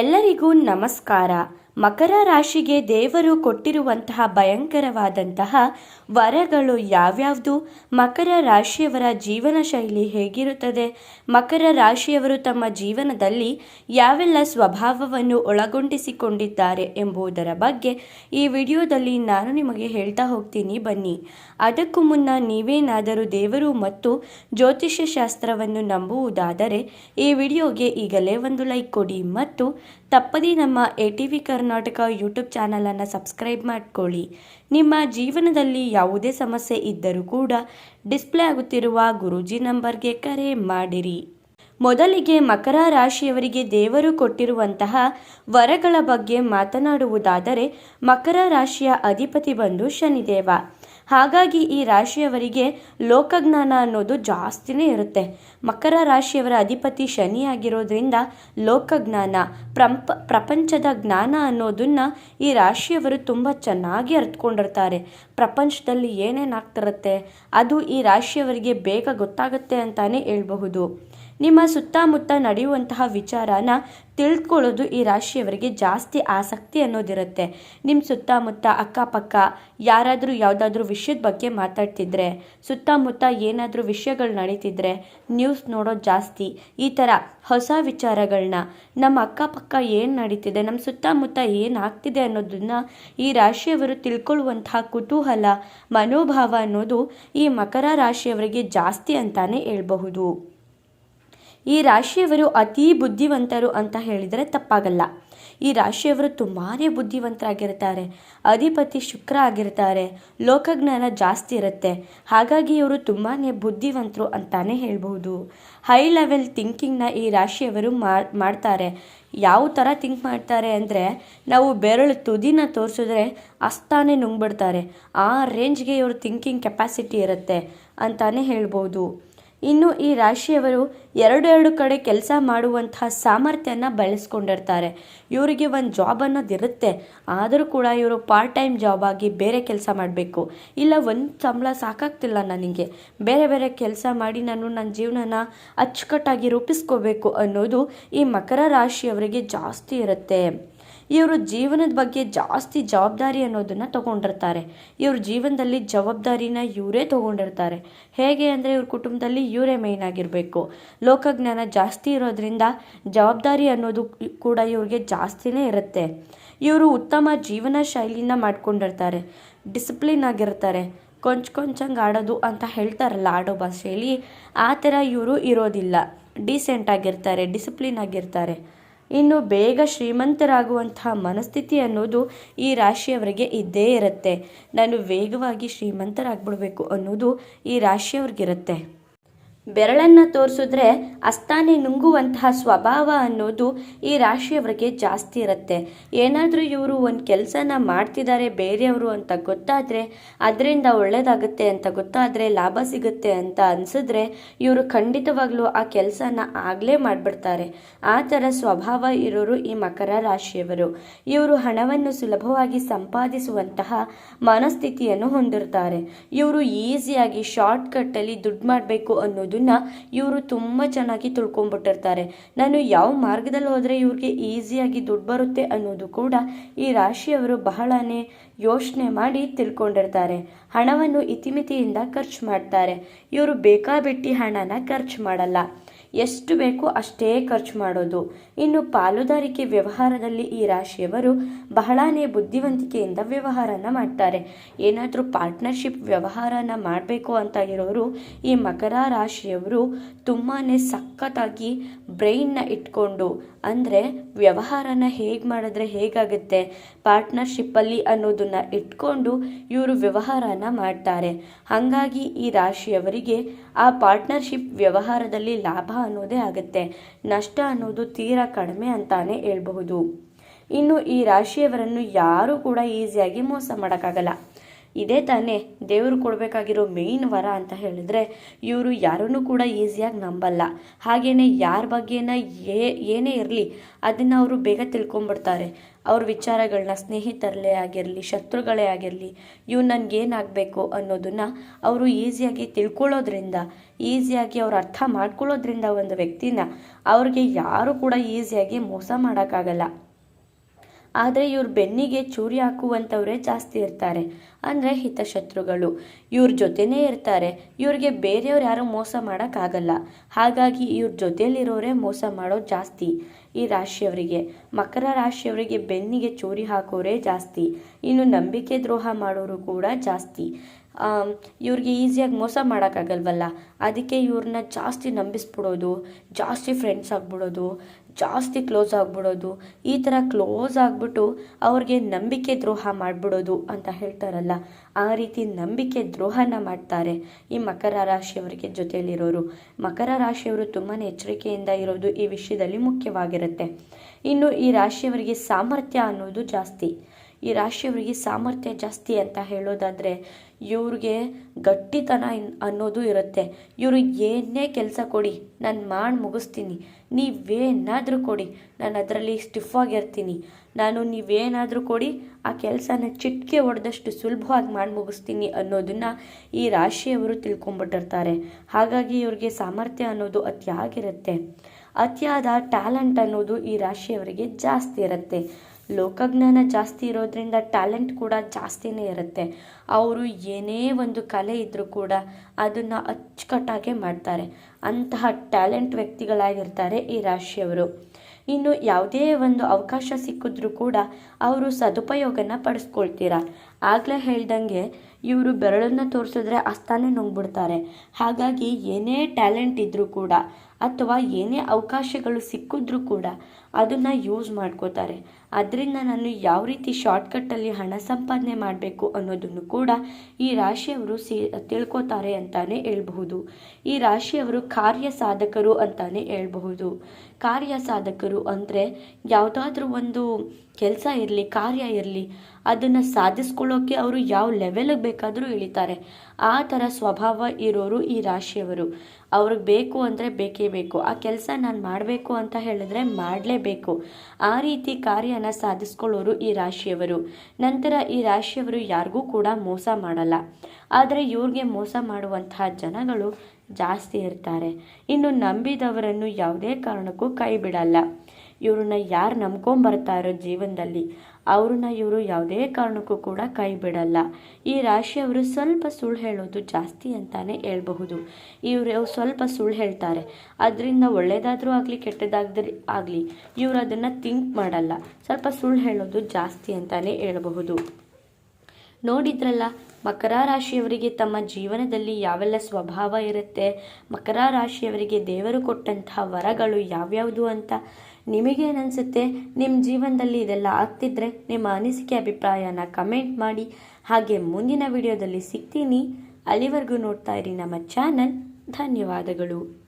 ಎಲ್ಲರಿಗೂ ನಮಸ್ಕಾರ. ಮಕರ ರಾಶಿಗೆ ದೇವರು ಕೊಟ್ಟಿರುವಂತಹ ಭಯಂಕರವಾದಂತಹ ವರಗಳು ಯಾವ್ಯಾವುದು? ಮಕರ ರಾಶಿಯವರ ಜೀವನ ಶೈಲಿ ಹೇಗಿರುತ್ತದೆ? ಮಕರ ರಾಶಿಯವರು ತಮ್ಮ ಜೀವನದಲ್ಲಿ ಯಾವೆಲ್ಲ ಸ್ವಭಾವವನ್ನು ಒಳಗೊಂಡಿಸಿಕೊಂಡಿದ್ದಾರೆ ಎಂಬುದರ ಬಗ್ಗೆ ಈ ವಿಡಿಯೋದಲ್ಲಿ ನಾನು ನಿಮಗೆ ಹೇಳ್ತಾ ಹೋಗ್ತೀನಿ. ಬನ್ನಿ. ಅದಕ್ಕೂ ಮುನ್ನ ನೀವೇನಾದರೂ ದೇವರು ಮತ್ತು ಜ್ಯೋತಿಷ್ಯ ಶಾಸ್ತ್ರವನ್ನು ನಂಬುವುದಾದರೆ ಈ ವಿಡಿಯೋಗೆ ಈಗಲೇ ಒಂದು ಲೈಕ್ ಕೊಡಿ ಮತ್ತು ತಪ್ಪದೇ ನಮ್ಮ A T V Karnataka YouTube ಚಾನಲನ್ನು ಸಬ್ಸ್ಕ್ರೈಬ್ ಮಾಡ್ಕೊಳ್ಳಿ. ನಿಮ್ಮ ಜೀವನದಲ್ಲಿ ಯಾವುದೇ ಸಮಸ್ಯೆ ಇದ್ದರೂ ಕೂಡ ಡಿಸ್ಪ್ಲೇ ಆಗುತ್ತಿರುವ ಗುರೂಜಿ ನಂಬರ್ಗೆ ಕರೆ ಮಾಡಿರಿ. ಮೊದಲಿಗೆ ಮಕರ ರಾಶಿಯವರಿಗೆ ದೇವರು ಕೊಟ್ಟಿರುವಂತಹ ವರಗಳ ಬಗ್ಗೆ ಮಾತನಾಡುವುದಾದರೆ ಮಕರ ರಾಶಿಯ ಅಧಿಪತಿ ಬಂದು ಶನಿದೇವ. ಹಾಗಾಗಿ ಈ ರಾಶಿಯವರಿಗೆ ಲೋಕಜ್ಞಾನ ಅನ್ನೋದು ಜಾಸ್ತಿನೇ ಇರುತ್ತೆ. ಮಕರ ರಾಶಿಯವರ ಅಧಿಪತಿ ಶನಿ ಆಗಿರೋದ್ರಿಂದ ಲೋಕಜ್ಞಾನ, ಪ್ರಂಪ, ಪ್ರಪಂಚದ ಜ್ಞಾನ ಅನ್ನೋದನ್ನ ಈ ರಾಶಿಯವರು ತುಂಬ ಚೆನ್ನಾಗಿ ಅರ್ಥಕೊಂಡಿರ್ತಾರೆ ಪ್ರಪಂಚದಲ್ಲಿ ಏನೇನಾಗ್ತಿರುತ್ತೆ ಅದು ಈ ರಾಶಿಯವರಿಗೆ ಬೇಗ ಗೊತ್ತಾಗುತ್ತೆ ಅಂತಾನೆ ಹೇಳ್ಬಹುದು. ನಿಮ್ಮ ಸುತ್ತಮುತ್ತ ನಡೆಯುವಂತಹ ವಿಚಾರನ ತಿಳ್ಕೊಳ್ಳೋದು ಈ ರಾಶಿಯವರಿಗೆ ಜಾಸ್ತಿ ಆಸಕ್ತಿ ಅನ್ನೋದಿರುತ್ತೆ. ನಿಮ್ಮ ಸುತ್ತಮುತ್ತ ಅಕ್ಕಪಕ್ಕ ಯಾರಾದರೂ ಯಾವುದಾದ್ರೂ ವಿಷಯದ ಬಗ್ಗೆ ಮಾತಾಡ್ತಿದ್ರೆ, ಸುತ್ತಮುತ್ತ ಏನಾದರೂ ವಿಷಯಗಳು ನಡೀತಿದ್ರೆ ನ್ಯೂಸ್ ನೋಡೋದು ಜಾಸ್ತಿ, ಈ ಥರ ಹೊಸ ವಿಚಾರಗಳನ್ನ ನಮ್ಮ ಅಕ್ಕಪಕ್ಕ ಏನು ನಡೀತಿದೆ ನಮ್ಮ ಸುತ್ತಮುತ್ತ ಏನು ಆಗ್ತಿದೆ ಅನ್ನೋದನ್ನ ಈ ರಾಶಿಯವರು ತಿಳ್ಕೊಳ್ಳುವಂತಹ ಕುತೂಹಲ, ಮನೋಭಾವ ಅನ್ನೋದು ಈ ಮಕರ ರಾಶಿಯವರಿಗೆ ಜಾಸ್ತಿ ಅಂತಾನೆ ಹೇಳ್ಬಹುದು. ಈ ರಾಶಿಯವರು ಅತೀ ಬುದ್ಧಿವಂತರು ಅಂತ ಹೇಳಿದರೆ ತಪ್ಪಾಗಲ್ಲ. ಈ ರಾಶಿಯವರು ತುಂಬಾ ಬುದ್ಧಿವಂತರಾಗಿರ್ತಾರೆ. ಅಧಿಪತಿ ಶುಕ್ರ ಆಗಿರ್ತಾರೆ. ಲೋಕಜ್ಞಾನ ಜಾಸ್ತಿ ಇರುತ್ತೆ. ಹಾಗಾಗಿ ಇವರು ತುಂಬಾ ಬುದ್ಧಿವಂತರು ಅಂತಾನೆ ಹೇಳ್ಬಹುದು. ಹೈ ಲೆವೆಲ್ ಥಿಂಕಿಂಗ್ನ ಈ ರಾಶಿಯವರು ಮಾಡ್ತಾರೆ. ಯಾವ ಥರ ಥಿಂಕ್ ಮಾಡ್ತಾರೆ ಅಂದರೆ, ನಾವು ಬೆರಳು ತುದಿನ ತೋರಿಸಿದ್ರೆ ಅಸ್ತಾನೆ ನುಂಗ್ಬಿಡ್ತಾರೆ. ಆ ರೇಂಜ್ಗೆ ಇವರು ಥಿಂಕಿಂಗ್ ಕೆಪಾಸಿಟಿ ಇರುತ್ತೆ ಅಂತಾನೆ ಹೇಳ್ಬೋದು ಇನ್ನು ಈ ರಾಶಿಯವರು ಎರಡೆರಡು ಕಡೆ ಕೆಲಸ ಮಾಡುವಂತಹ ಸಾಮರ್ಥ್ಯನ ಬಳಸ್ಕೊಂಡಿರ್ತಾರೆ. ಇವರಿಗೆ ಒಂದು ಜಾಬ್ ಅನ್ನೋದಿರುತ್ತೆ ಆದರೂ ಕೂಡ ಇವರು ಪಾರ್ಟ್ ಟೈಮ್ ಜಾಬ್ ಆಗಿ ಬೇರೆ ಕೆಲಸ ಮಾಡಬೇಕು. ಇಲ್ಲ ಒಂದು ಸಂಬಳ ಸಾಕಾಗ್ತಿಲ್ಲ ನನಗೆ. ಬೇರೆ ಬೇರೆ ಕೆಲಸ ಮಾಡಿ ನಾನು ನನ್ನ ಜೀವನನ ಅಚ್ಚುಕಟ್ಟಾಗಿ ರೂಪಿಸ್ಕೋಬೇಕು ಅನ್ನೋದು ಈ ಮಕರ ರಾಶಿಯವರಿಗೆ ಜಾಸ್ತಿ ಇರುತ್ತೆ. ಇವರು ಜೀವನದ ಬಗ್ಗೆ ಜಾಸ್ತಿ ಜವಾಬ್ದಾರಿ ಅನ್ನೋದನ್ನು ತಗೊಂಡಿರ್ತಾರೆ. ಇವ್ರ ಜೀವನದಲ್ಲಿ ಜವಾಬ್ದಾರಿನ ಇವರೇ ತಗೊಂಡಿರ್ತಾರೆ. ಹೇಗೆ ಅಂದರೆ ಇವ್ರ ಕುಟುಂಬದಲ್ಲಿ ಇವರೇ ಮೇಯ್ನ್ ಆಗಿರಬೇಕು. ಲೋಕಜ್ಞಾನ ಜಾಸ್ತಿ ಇರೋದ್ರಿಂದ ಜವಾಬ್ದಾರಿ ಅನ್ನೋದು ಕೂಡ ಇವ್ರಿಗೆ ಜಾಸ್ತಿನೇ ಇರುತ್ತೆ. ಇವರು ಉತ್ತಮ ಜೀವನ ಶೈಲಿನ ಮಾಡ್ಕೊಂಡಿರ್ತಾರೆ. ಡಿಸಿಪ್ಲಿನ್ ಆಗಿರ್ತಾರೆ. ಕೊಂಚ ಕೊಂಚಂಗೆ ಆಡೋದು ಅಂತ ಹೇಳ್ತಾರಲ್ಲ ಆಡೋ ಭಾಷೆಯಲ್ಲಿ, ಆ ಥರ ಇವರು ಇರೋದಿಲ್ಲ. ಡೀಸೆಂಟ್ ಆಗಿರ್ತಾರೆ, ಡಿಸಿಪ್ಲಿನ್ ಆಗಿರ್ತಾರೆ. ಇನ್ನು ಬೇಗ ಶ್ರೀಮಂತರಾಗುವಂತಹ ಮನಸ್ಥಿತಿ ಅನ್ನೋದು ಈ ರಾಶಿಯವರಿಗೆ ಇದ್ದೇ ಇರುತ್ತೆ. ನಾನು ವೇಗವಾಗಿ ಶ್ರೀಮಂತರಾಗ್ಬಿಡ್ಬೇಕು ಅನ್ನೋದು ಈ ರಾಶಿಯವ್ರಿಗಿರುತ್ತೆ. ಬೆರಳನ್ನು ತೋರಿಸಿದ್ರೆ ಅಸ್ತಾನೆ ನುಂಗುವಂತಹ ಸ್ವಭಾವ ಅನ್ನೋದು ಈ ರಾಶಿಯವರಿಗೆ ಜಾಸ್ತಿ ಇರುತ್ತೆ. ಏನಾದರೂ ಇವರು ಒಂದು ಕೆಲಸನ ಮಾಡ್ತಿದ್ದಾರೆ ಬೇರೆಯವರು ಅಂತ ಗೊತ್ತಾದರೆ, ಅದರಿಂದ ಒಳ್ಳೇದಾಗುತ್ತೆ ಅಂತ ಗೊತ್ತಾದರೆ, ಲಾಭ ಸಿಗುತ್ತೆ ಅಂತ ಅನಿಸಿದ್ರೆ ಇವರು ಖಂಡಿತವಾಗ್ಲೂ ಆ ಕೆಲಸನ ಆಗಲೇ ಮಾಡಿಬಿಡ್ತಾರೆ. ಆ ಥರ ಸ್ವಭಾವ ಇರೋರು ಈ ಮಕರ ರಾಶಿಯವರು. ಇವರು ಹಣವನ್ನು ಸುಲಭವಾಗಿ ಸಂಪಾದಿಸುವಂತಹ ಮನಸ್ಥಿತಿಯನ್ನು ಹೊಂದಿರ್ತಾರೆ. ಇವರು ಈಸಿಯಾಗಿ ಶಾರ್ಟ್ಕಟ್ಟಲ್ಲಿ ದುಡ್ಡು ಮಾಡಬೇಕು ಅನ್ನೋದು ಇವರು ತುಂಬ ಚೆನ್ನಾಗಿ ತಿಳ್ಕೊಂಡ್ಬಿಟ್ಟಿರ್ತಾರೆ ನಾನು ಯಾವ ಮಾರ್ಗದಲ್ಲಿ ಹೋದರೆ ಇವ್ರಿಗೆ ಈಸಿಯಾಗಿ ದುಡ್ಡು ಬರುತ್ತೆ ಅನ್ನೋದು ಕೂಡ ಈ ರಾಶಿಯವರು ಬಹಳನೇ ಯೋಚನೆ ಮಾಡಿ ತಿಳ್ಕೊಂಡಿರ್ತಾರೆ. ಹಣವನ್ನು ಇತಿಮಿತಿಯಿಂದ ಖರ್ಚು ಮಾಡ್ತಾರೆ. ಇವರು ಬೇಕಾಬಿಟ್ಟಿ ಹಣನ ಖರ್ಚು ಮಾಡಲ್ಲ. ಎಷ್ಟು ಬೇಕೋ ಅಷ್ಟೇ ಖರ್ಚು ಮಾಡೋದು. ಇನ್ನು ಪಾಲುದಾರಿಕೆ ವ್ಯವಹಾರದಲ್ಲಿ ಈ ರಾಶಿಯವರು ಬಹಳನೇ ಬುದ್ಧಿವಂತಿಕೆಯಿಂದ ವ್ಯವಹಾರನ ಮಾಡ್ತಾರೆ. ಏನಾದರೂ ಪಾರ್ಟ್ನರ್ಶಿಪ್ ವ್ಯವಹಾರನ ಮಾಡಬೇಕು ಅಂತ ಇರೋರು ಈ ಮಕರ ರಾಶಿಯವರು ತುಂಬಾ ಸಖತ್ತಾಗಿ ಬ್ರೈನ್ನ ಇಟ್ಕೊಂಡು ಅಂದರೆ ವ್ಯವಹಾರನ ಹೇಗೆ ಮಾಡಿದ್ರೆ ಹೇಗಾಗುತ್ತೆ? ಪಾರ್ಟ್ನರ್ಶಿಪ್ಪಲ್ಲಿ ಅನ್ನೋದನ್ನ ಇಟ್ಕೊಂಡು ಇವರು ವ್ಯವಹಾರನ ಮಾಡ್ತಾರೆ. ಹಾಗಾಗಿ ಈ ರಾಶಿಯವರಿಗೆ ಆ ಪಾರ್ಟ್ನರ್ಶಿಪ್ ವ್ಯವಹಾರದಲ್ಲಿ ಲಾಭ ಅನ್ನೋದೇ ಆಗುತ್ತೆ. ನಷ್ಟ ಅನ್ನೋದು ತೀರಾ ಕಡಿಮೆ ಅಂತಾನೆ ಹೇಳ್ಬಹುದು. ಇನ್ನು ಈ ರಾಶಿಯವರನ್ನು ಯಾರೂ ಕೂಡ ಈಸಿಯಾಗಿ ಮೋಸ ಮಾಡೋಕ್ಕಾಗಲ್ಲ. ಇದೇ ತಾನೇ ದೇವರು ಕೊಡಬೇಕಾಗಿರೋ ಮೇಯ್ನ್ ವರ ಅಂತ ಹೇಳಿದ್ರೆ ಇವರು ಯಾರನ್ನೂ ಕೂಡ ಈಸಿಯಾಗಿ ನಂಬಲ್ಲ. ಹಾಗೆಯೇ ಯಾರ ಬಗ್ಗೆನ ಏನೇ ಇರಲಿ, ಅದನ್ನು ಅವರು ಬೇಗ ತಿಳ್ಕೊಂಬಿಡ್ತಾರೆ. ಅವ್ರ ವಿಚಾರಗಳನ್ನ ಸ್ನೇಹಿತರಲ್ಲೇ ಆಗಿರಲಿ, ಶತ್ರುಗಳೇ ಆಗಿರಲಿ ಇವು ನನಗೇನಾಗಬೇಕು ಅನ್ನೋದನ್ನು ಅವರು ಈಸಿಯಾಗಿ ತಿಳ್ಕೊಳ್ಳೋದ್ರಿಂದ ಈಸಿಯಾಗಿ ಅವ್ರು ಅರ್ಥ ಮಾಡ್ಕೊಳ್ಳೋದ್ರಿಂದ ಒಂದು ವ್ಯಕ್ತಿನ ಅವ್ರಿಗೆ ಯಾರು ಕೂಡ ಈಸಿಯಾಗಿ ಮೋಸ ಮಾಡೋಕ್ಕಾಗಲ್ಲ. ಆದರೆ ಇವ್ರ ಬೆನ್ನಿಗೆ ಚೂರಿ ಹಾಕುವಂಥವರೇ ಜಾಸ್ತಿ ಇರ್ತಾರೆ. ಅಂದರೆ ಹಿತಶತ್ರುಗಳು. ಇವ್ರ ಜೊತೆನೇ ಇರ್ತಾರೆ. ಇವ್ರಿಗೆ ಬೇರೆಯವ್ರು ಯಾರು ಮೋಸ ಮಾಡೋಕ್ಕಾಗಲ್ಲ. ಹಾಗಾಗಿ ಇವ್ರ ಜೊತೆಯಲ್ಲಿರೋರೇ ಮೋಸ ಮಾಡೋದು ಜಾಸ್ತಿ ಈ ರಾಶಿಯವರಿಗೆ. ಮಕರ ರಾಶಿಯವರಿಗೆ ಬೆನ್ನಿಗೆ ಚೂರಿ ಹಾಕೋರೇ ಜಾಸ್ತಿ. ಇನ್ನು ನಂಬಿಕೆ ದ್ರೋಹ ಮಾಡೋರು ಕೂಡ ಜಾಸ್ತಿ. ಇವ್ರಿಗೆ ಈಸಿಯಾಗಿ ಮೋಸ ಮಾಡೋಕ್ಕಾಗಲ್ವಲ್ಲ? ಅದಕ್ಕೆ ಇವ್ರನ್ನ ಜಾಸ್ತಿ ನಂಬಿಸ್ಬಿಡೋದು, ಜಾಸ್ತಿ ಫ್ರೆಂಡ್ಸ್ ಆಗಿಬಿಡೋದು, ಜಾಸ್ತಿ ಕ್ಲೋಸ್ ಆಗ್ಬಿಡೋದು, ಈ ಥರ ಕ್ಲೋಸ್ ಆಗಿಬಿಟ್ಟು ಅವ್ರಿಗೆ ನಂಬಿಕೆ ದ್ರೋಹ ಮಾಡಿಬಿಡೋದು ಅಂತ ಹೇಳ್ತಾರಲ್ಲ, ಆ ರೀತಿ ನಂಬಿಕೆ ದ್ರೋಹನ ಮಾಡ್ತಾರೆ ಈ ಮಕರ ರಾಶಿಯವರಿಗೆ ಜೊತೆಯಲ್ಲಿರೋರು. ಮಕರ ರಾಶಿಯವರು ತುಂಬಾ ಎಚ್ಚರಿಕೆಯಿಂದ ಇರೋದು ಈ ವಿಷಯದಲ್ಲಿ ಮುಖ್ಯವಾಗಿರುತ್ತೆ. ಇನ್ನು ಈ ರಾಶಿಯವರಿಗೆ ಸಾಮರ್ಥ್ಯ ಅನ್ನೋದು ಜಾಸ್ತಿ. ಈ ರಾಶಿಯವರಿಗೆ ಸಾಮರ್ಥ್ಯ ಜಾಸ್ತಿ ಅಂತ ಹೇಳೋದಾದರೆ ಇವ್ರಿಗೆ ಗಟ್ಟಿತನ ಅನ್ನೋದು ಇರುತ್ತೆ. ಇವರು, ಏನೇ ಕೆಲಸ ಕೊಡಿ, ನಾನು ಮಾಡಿ ಮುಗಿಸ್ತೀನಿ. ನೀವೇನಾದರೂ ಕೊಡಿ, ನಾನು ಅದರಲ್ಲಿ ಸ್ಟಿಫಾಗಿರ್ತೀನಿ ನಾನು ನೀವೇನಾದರೂ ಕೊಡಿ, ಆ ಕೆಲಸನ ಚಿಟ್ಕೆ ಹೊಡೆದಷ್ಟು ಸುಲಭವಾಗಿ ಮಾಡಿ ಮುಗಿಸ್ತೀನಿ ಅನ್ನೋದನ್ನು ಈ ರಾಶಿಯವರು ತಿಳ್ಕೊಂಬಿಟ್ಟಿರ್ತಾರೆ. ಹಾಗಾಗಿ ಇವ್ರಿಗೆ ಸಾಮರ್ಥ್ಯ ಅನ್ನೋದು ಅತಿಯಾಗಿರುತ್ತೆ. ಅತಿಯಾದ ಟ್ಯಾಲೆಂಟ್ ಅನ್ನೋದು ಈ ರಾಶಿಯವರಿಗೆ ಜಾಸ್ತಿ ಇರುತ್ತೆ. ಲೋಕಜ್ಞಾನ ಜಾಸ್ತಿ ಇರೋದ್ರಿಂದ ಟ್ಯಾಲೆಂಟ್ ಕೂಡ ಜಾಸ್ತಿನೇ ಇರುತ್ತೆ. ಅವರು ಏನೇ ಒಂದು ಕಲೆ ಇದ್ದರೂ ಕೂಡ ಅದನ್ನು ಅಚ್ಚುಕಟ್ಟಾಗೆ ಮಾಡ್ತಾರೆ. ಅಂತಹ ಟ್ಯಾಲೆಂಟ್ ವ್ಯಕ್ತಿಗಳಾಗಿರ್ತಾರೆ ಈ ರಾಶಿಯವರು. ಇನ್ನು ಯಾವುದೇ ಒಂದು ಅವಕಾಶ ಸಿಕ್ಕಿದ್ರೂ ಕೂಡ ಅವರು ಸದುಪಯೋಗನ ಪಡಿಸ್ಕೊಳ್ತೀರ. ಆಗಲೇ ಹೇಳ್ದಂಗೆ ಇವರು ಬೆರಳನ್ನು ತೋರಿಸಿದ್ರೆ ಅಸ್ತಾನೆ ನುಂಗ್ಬಿಡ್ತಾರೆ. ಹಾಗಾಗಿ ಏನೇ ಟ್ಯಾಲೆಂಟ್ ಇದ್ದರೂ ಕೂಡ ಅಥವಾ ಏನೇ ಅವಕಾಶಗಳು ಸಿಕ್ಕಿದ್ರೂ ಕೂಡ ಅದನ್ನು ಯೂಸ್ ಮಾಡ್ಕೋತಾರೆ. ಅದರಿಂದ ನಾನು ಯಾವ ರೀತಿ ಶಾರ್ಟ್ಕಟ್ಟಲ್ಲಿ ಹಣ ಸಂಪಾದನೆ ಮಾಡಬೇಕು ಅನ್ನೋದನ್ನು ಕೂಡ ಈ ರಾಶಿಯವರು ಸಿ, ತಿಳ್ಕೊತಾರೆ ಅಂತಲೇ ಹೇಳ್ಬಹುದು. ಈ ರಾಶಿಯವರು ಕಾರ್ಯ ಸಾಧಕರು ಅಂತಲೇ ಹೇಳ್ಬಹುದು. ಕಾರ್ಯ ಸಾಧಕರು ಅಂದರೆ ಯಾವುದಾದ್ರೂ ಒಂದು ಕೆಲಸ ಇರಲಿ, ಕಾರ್ಯ ಇರಲಿ, ಅದನ್ನು ಸಾಧಿಸ್ಕೊಳ್ಳೋಕ್ಕೆ ಅವರು ಯಾವ ಲೆವೆಲಿಗೆ ಬೇಕಾದರೂ ಇಳಿತಾರೆ. ಆ ಥರ ಸ್ವಭಾವ ಇರೋರು ಈ ರಾಶಿಯವರು. ಅವ್ರಿಗೆ ಬೇಕು ಅಂದರೆ ಬೇಕೇ ಬೇಕು. ಆ ಕೆಲಸ ನಾನು ಮಾಡಬೇಕು ಅಂತ ಹೇಳಿದ್ರೆ ಮಾಡಲೇಬೇಕು. ಆ ರೀತಿ ಕಾರ್ಯನ ಸಾಧಿಸ್ಕೊಳ್ಳೋರು ಈ ರಾಶಿಯವರು. ನಂತರ ಈ ರಾಶಿಯವರು ಯಾರಿಗೂ ಕೂಡ ಮೋಸ ಮಾಡಲ್ಲ. ಆದರೆ ಇವ್ರಿಗೆ ಮೋಸ ಮಾಡುವಂತಹ ಜನಗಳು ಜಾಸ್ತಿ ಇರ್ತಾರೆ. ಇನ್ನು ನಂಬಿದವರನ್ನು ಯಾವುದೇ ಕಾರಣಕ್ಕೂ ಕೈ ಬಿಡಲ್ಲ. ಇವ್ರನ್ನ ಯಾರು ನಂಬ್ಕೊಂಬರ್ತಾರೋ ಜೀವನದಲ್ಲಿ ಅವ್ರನ್ನ ಇವರು ಯಾವುದೇ ಕಾರಣಕ್ಕೂ ಕೂಡ ಕೈ ಬಿಡಲ್ಲ. ಈ ರಾಶಿಯವರು ಸ್ವಲ್ಪ ಸುಳ್ಳು ಹೇಳೋದು ಜಾಸ್ತಿ ಅಂತಾನೆ ಹೇಳಬಹುದು. ಇವರು ಸ್ವಲ್ಪ ಸುಳ್ಳು ಹೇಳ್ತಾರೆ. ಅದರಿಂದ ಒಳ್ಳೆಯದಾದರೂ ಆಗಲಿ ಕೆಟ್ಟದಾಗದ್ರಿ ಆಗಲಿ ಇವರು ಅದನ್ನು ಥಿಂಕ್ ಮಾಡಲ್ಲ. ಸ್ವಲ್ಪ ಸುಳ್ಳು ಹೇಳೋದು ಜಾಸ್ತಿ ಅಂತಾನೆ ಹೇಳಬಹುದು. ನೋಡಿದ್ರಲ್ಲ, ಮಕರ ರಾಶಿಯವರಿಗೆ ತಮ್ಮ ಜೀವನದಲ್ಲಿ ಯಾವೆಲ್ಲ ಸ್ವಭಾವ ಇರುತ್ತೆ? ಮಕರ ರಾಶಿಯವರಿಗೆ ದೇವರು ಕೊಟ್ಟಂತಹ ವರಗಳು ಯಾವ್ಯಾವುದು ಅಂತ ನಿಮಗೇನನ್ಸುತ್ತೆ ನಿಮ್ಮ ಜೀವನದಲ್ಲಿ ಇದೆಲ್ಲ ಆಗ್ತಿದ್ರೆ ನಿಮ್ಮ ಅನಿಸಿಕೆ ಅಭಿಪ್ರಾಯನ ಕಮೆಂಟ್ ಮಾಡಿ. ಹಾಗೆ ಮುಂದಿನ ವಿಡಿಯೋದಲ್ಲಿ ಸಿಗ್ತೀನಿ. ಅಲ್ಲಿವರೆಗೂ ನೋಡ್ತಾ ಇರಿ ನಮ್ಮ ಚಾನಲ್. ಧನ್ಯವಾದಗಳು.